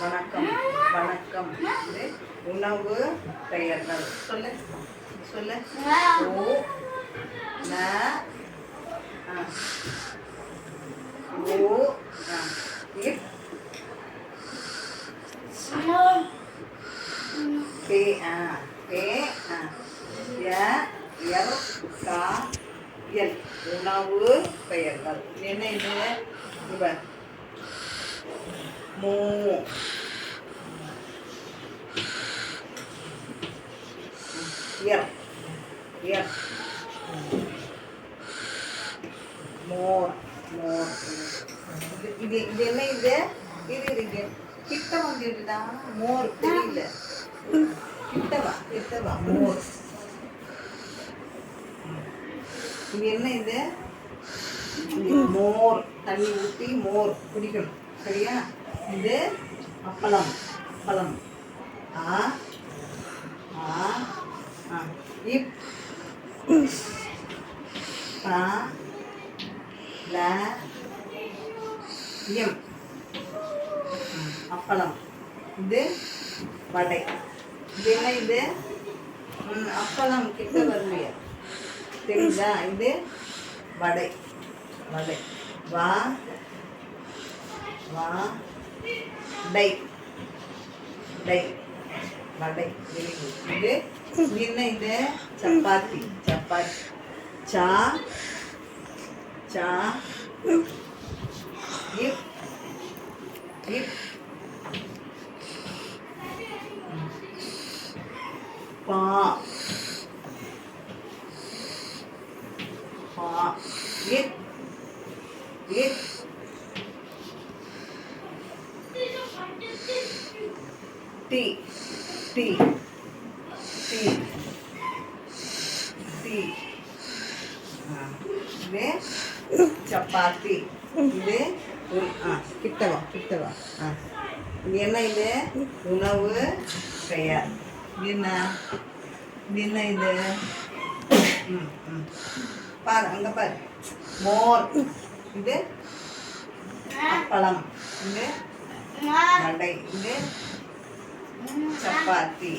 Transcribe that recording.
வணக்கம் வணக்கம். இது உணவு பெயர்கள். சொல்லு சொல்லு. ஓ ந ஆ. ஓ ஆ. பே ஆ பே ஆ கா எல். உணவு பெயர்கள். என்ன இது? இவர் மூ எர் எர் மோர் மோர் இது இது என்ன இது இது இது கிட்ட வந்துடுதா மோர் தெரியல கிட்டவா கிட்டவா மோர் இது என்ன இது மோர் தண்ணி ஊற்றி மோர் குடிக்கணும் சரியா இது அப்பளம் அப்பளம். ஆ ஆ ஆ. இப் பா ல எம். அப்பளம். இது வடை. இது என்ன இது? அப்பளம் கிட்ட வரலையா தெரியுதா? இது வடை. வடை. வா வா டை டை வடை வெரி குட் இது இது என்ன இது சப்பாத்தி சப்பாத்தி சா சா இப் இப் பா பா இட் இட் டி டி டி டி. ஆ, இது சப்பாத்தி. இது ஆ கிட்டவா கிட்டவா ஆ. இது என்ன இது? உணவு பெயர். என்ன? என்ன இது? பாரு அங்க பாரு. மோர். இது அப்பளம் இது வடை இது சப்பாத்தி